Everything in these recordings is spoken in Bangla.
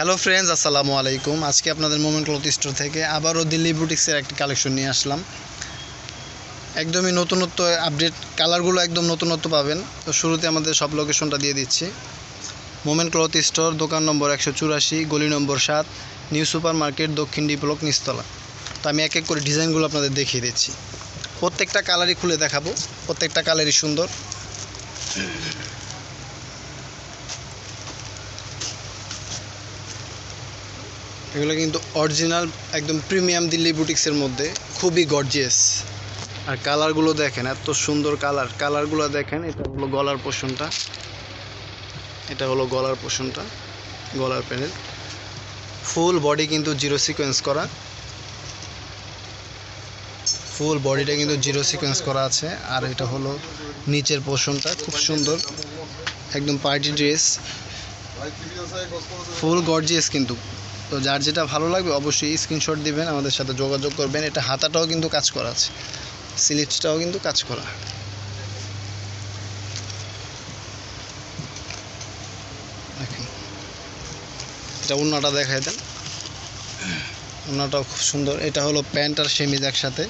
হ্যালো ফ্রেন্ডস আসসালামু আলাইকুম। আজকে আপনাদের মোমেন্ট ক্লথ স্টোর থেকে আবারও দিল্লি বুটিক্সের একটি কালেকশন নিয়ে আসলাম। একদমই নতুনত্ব আপডেট কালারগুলো একদম নতুনত্ব পাবেন। তো শুরুতে আমাদের সব লোকেশনটা দিয়ে দিচ্ছি। মোমেন্ট ক্লথ স্টোর দোকান নম্বর একশো চুরাশি, গলি নম্বর সাত নিউ সুপার মার্কেট দক্ষিণ ডি ডিপ্লক নিস্তলা তো আমি এক এক করে ডিজাইনগুলো আপনাদের দেখিয়ে দিচ্ছি। প্রত্যেকটা কালারই খুলে দেখাবো। প্রত্যেকটা কালারই সুন্দর। এগুলো কিন্তু অরিজিনাল একদম প্রিমিয়াম দিল্লি বুটিক্সের মধ্যে। খুবই গর্জিয়াস আর কালারগুলো দেখেন, এত সুন্দর কালার কালারগুলো দেখেন, এটা হলো গলার পোষণটা এটা হলো গলার পোষণটা গলার প্যানেল ফুল বডি কিন্তু জিরো সিকোয়েন্স করা। ফুল বডিটা কিন্তু জিরো সিকোয়েন্স করা আছে। আর এটা হলো নিচের পোষণটা খুব সুন্দর। একদম পার্টি ড্রেস ফুল গর্জিয়াস কিন্তু। তো যার যেটা ভালো লাগবে অবশ্যই স্ক্রিনশট দিবেন, আমাদের সাথে যোগাযোগ করবেন। এটা হাতাটাও কিন্তু কাজ করা আছে। স্লিপসটাও কিন্তু কাজ করা। এটা উন্নাটা দেখাই দেন। উন্নাটাও খুব সুন্দর। এটা হলো প্যান্ট আর সেমিজ একসাথে।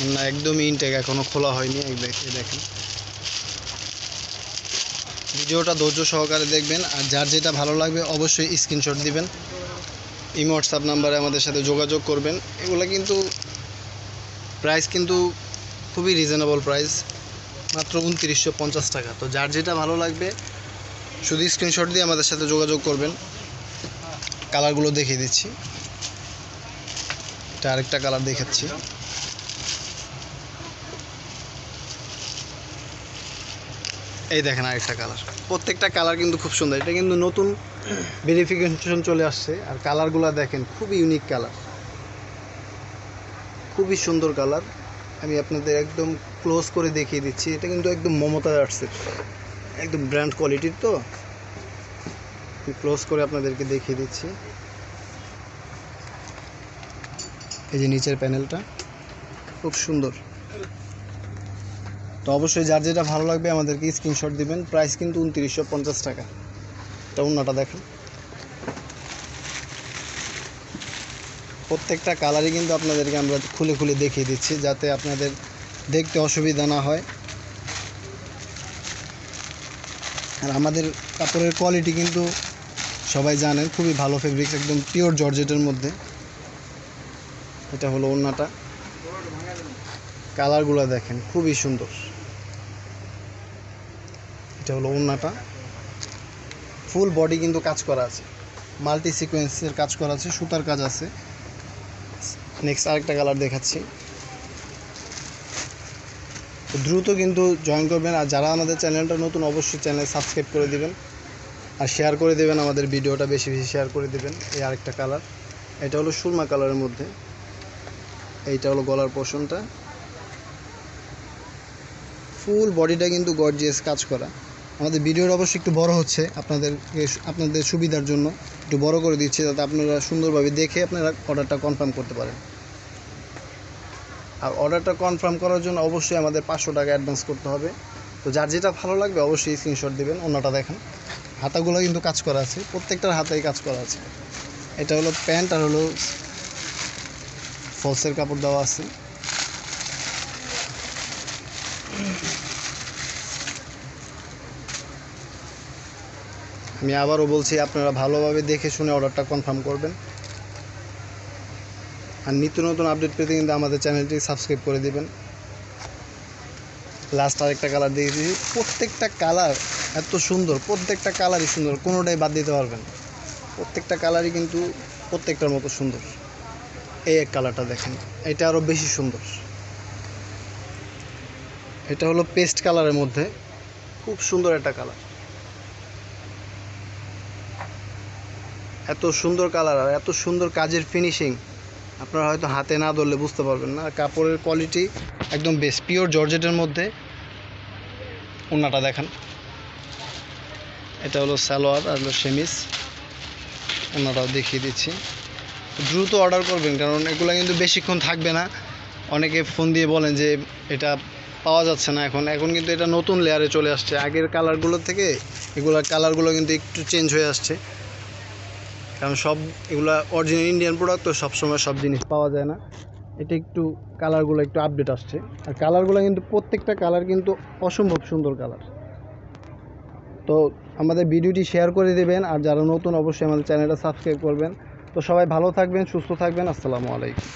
উন্না একদমই ইনটেক এখনও খোলা হয়নি। দেখেন। ভিডিওটা ধৈর্য সহকারে দেখবেন, আর যার যেটা ভালো লাগবে অবশ্যই স্ক্রিনশট দিবেন। ইমো হোয়াটসঅ্যাপ নাম্বারে আমাদের সাথে যোগাযোগ করবেন। এগুলো কিন্তু প্রাইস কিন্তু খুবই রিজনেবল প্রাইস মাত্র উনত্রিশশো পঞ্চাশ টাকা। তো যার যেটা ভালো লাগবে, শুধু স্ক্রিনশট দিয়ে আমাদের সাথে যোগাযোগ করবেন। কালারগুলো দেখিয়ে দিচ্ছি। এটা আরেকটা কালার দেখাচ্ছি। এই দেখেন আরেকটা কালার প্রত্যেকটা কালার কিন্তু খুব সুন্দর। এটা কিন্তু নতুন ভেরিফিকেশন চলে আসছে। আর কালারগুলো দেখেন, খুবই ইউনিক কালার খুবই সুন্দর কালার আমি আপনাদের একদম ক্লোজ করে দেখিয়ে দিচ্ছি। এটা কিন্তু একদম মমতা আর্টসের একদম ব্র্যান্ড কোয়ালিটির তো। ক্লোজ করে আপনাদেরকে দেখিয়ে দিচ্ছি। এই যে নিচের প্যানেলটা খুব সুন্দর। তো অবশ্যই যার যেটা ভালো লাগবে আমাদেরকে স্ক্রিনশট দিবেন। প্রাইস কিন্তু উনত্রিশশো পঞ্চাশ টাকা। এটা অন্যটা দেখেন। প্রত্যেকটা কালারই কিন্তু আপনাদেরকে আমরা খুলে খুলে দেখিয়ে দিচ্ছি, যাতে আপনাদের দেখতে অসুবিধা না হয়। আর আমাদের কাপড়ের কোয়ালিটি কিন্তু সবাই জানেন, খুবই ভালো ফেব্রিক্স একদম পিওর জর্জেটের মধ্যে। এটা হলো ওড়নাটা কালারগুলো দেখেন, খুবই সুন্দর। এটা হলো ওড়নাটা। ফুল বডি কিন্তু কাজ করা আছে। মাল্টি সিকোয়েন্সের কাজ করা আছে, সুতার কাজ আছে। নেক্সট আরেকটা কালার দেখাচ্ছি। দ্রুত কিন্তু জয়েন করবেন আর যারা আমাদের চ্যানেলটা নতুন, অবশ্যই চ্যানেল সাবস্ক্রাইব করে দিবেন। আর শেয়ার করে দেবেন আমাদের ভিডিওটা, বেশি বেশি শেয়ার করে দেবেন এই আরেকটা কালার এটা হলো সুরমা কালারের মধ্যে। এইটা হলো গলার পোর্শনটা ফুল বডিটা কিন্তু গর্জিয়াস কাজ করা। আমাদের ভিডিওর অবশ্যই একটু বড় হচ্ছে আপনাদের আপনাদের সুবিধার জন্য। একটু বড় করে দিচ্ছি যাতে আপনারা সুন্দরভাবে দেখে আপনারা অর্ডারটা কনফার্ম করতে পারেন। আর অর্ডারটা কনফার্ম করার জন্য অবশ্যই আমাদের পাঁচশো টাকা অ্যাডভান্স করতে হবে। তো যার যেটা ভালো লাগবে অবশ্যই স্ক্রিনশট দেবেন, অন্যটা দেখেন। হাতাগুলো কিন্তু কাজ করা আছে, প্রত্যেকটার হাতেই কাজ করা আছে। এটা হলো প্যান্ট আর হলো ফলসের কাপড় দেওয়া আছে। আমি আবারও বলছি, আপনারা ভালোভাবে দেখে শুনে অর্ডারটা কনফার্ম করবেন। আর নিত্য নতুন আপডেট পেতে কিন্তু আমাদের চ্যানেলটি সাবস্ক্রাইব করে দেবেন। লাস্ট আরেকটা কালার দিয়ে দিয়েছি প্রত্যেকটা কালার এত সুন্দর, প্রত্যেকটা কালারই সুন্দর, কোনোটাই বাদ দিতে পারবেন প্রত্যেকটা কালারই কিন্তু প্রত্যেকটার মতো সুন্দর। এই এক কালারটা দেখেন, এটা আরও বেশি সুন্দর। এটা হলো পেস্ট কালারের মধ্যে খুব সুন্দর একটা কালার এত সুন্দর কালার আর এত সুন্দর কাজের ফিনিশিং আপনারা হয়তো হাতে না ধরলে বুঝতে পারবেন না। কাপড়ের কোয়ালিটি একদম বেস্ট পিওর জর্জেটের মধ্যে। ওনাটা দেখান। এটা হলো সালোয়ার আর হলো সেমিস ওনাটাও দেখিয়ে দিচ্ছি। দ্রুত অর্ডার করবেন, কারণ এগুলো কিন্তু বেশিক্ষণ থাকবে না। অনেকে ফোন দিয়ে বলেন যে এটা পাওয়া যাচ্ছে না এখন। এখন কিন্তু এটা নতুন লেয়ারে চলে আসছে। আগের কালারগুলোর থেকে এগুলোর কালারগুলো কিন্তু একটু চেঞ্জ হয়ে আসছে। কারণ সব এগুলো অরিজিনাল ইন্ডিয়ান প্রোডাক্ট তো সবসময় সব জিনিস পাওয়া যায় না। এটা একটু কালারগুলো একটু আপডেট আসছে। আর কালারগুলো কিন্তু প্রত্যেকটা কালার কিন্তু অসম্ভব সুন্দর কালার তো আমাদের ভিডিওটি শেয়ার করে দেবেন, আর যারা নতুন অবশ্যই আমাদের চ্যানেলটা সাবস্ক্রাইব করবেন। তো সবাই ভালো থাকবেন, সুস্থ থাকবেন, আসসালামু আলাইকুম।